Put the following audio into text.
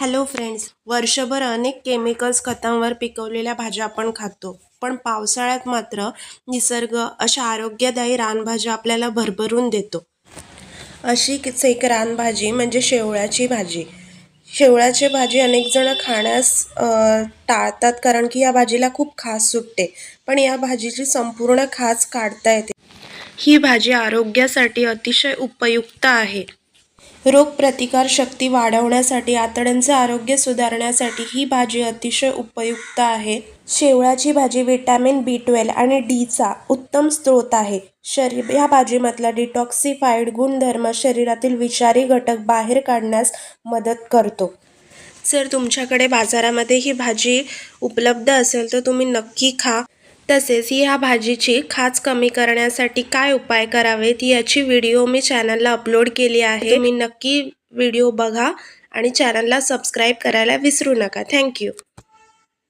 Hello friends वर्षभर अनेक chemicals खतांवर पिकवलेल्या भाज्या आपण खातो. पण पावसाळ्यात मात्र निसर्ग अशा आरोग्यदायी रानभाज्या आपल्याला भरभरून देतो. अशीच एक रानभाजी म्हणजे शेवळ्याची भाजी. शेवळ्याची भाजी अनेकजणं खाण्यास टाळतात कारण की या भाजीला खूप खास सुटते. पण या भाजीची संपूर्ण खास काढता येते. ही भाजी आरोग्यासाठी अतिशय उपयुक्त आहे. रोगप्रतिकार शक्ती वाढवण्यासाठी आतड्यांचे आरोग्य सुधारण्यासाठी ही भाजी अतिशय उपयुक्त आहे. शेवळाची भाजी व्हिटॅमिन बी ट्वेल्व आणि डीचा उत्तम स्रोत आहे. शरीर ह्या भाजीमधला डिटॉक्सिफाईड गुणधर्म शरीरातील विषारी घटक बाहेर काढण्यास मदत करतो. जर तुमच्याकडे बाजारामध्ये ही भाजी उपलब्ध असेल तर तुम्ही नक्की खा. तसेच ह्या भाजीची खाच कमी करण्यासाठी काय उपाय करावेत याची व्हिडिओ मी चॅनलला अपलोड केली आहे. तुम्ही नक्की व्हिडिओ बघा आणि चॅनलला सबस्क्राईब करायला विसरू नका. थँक्यू.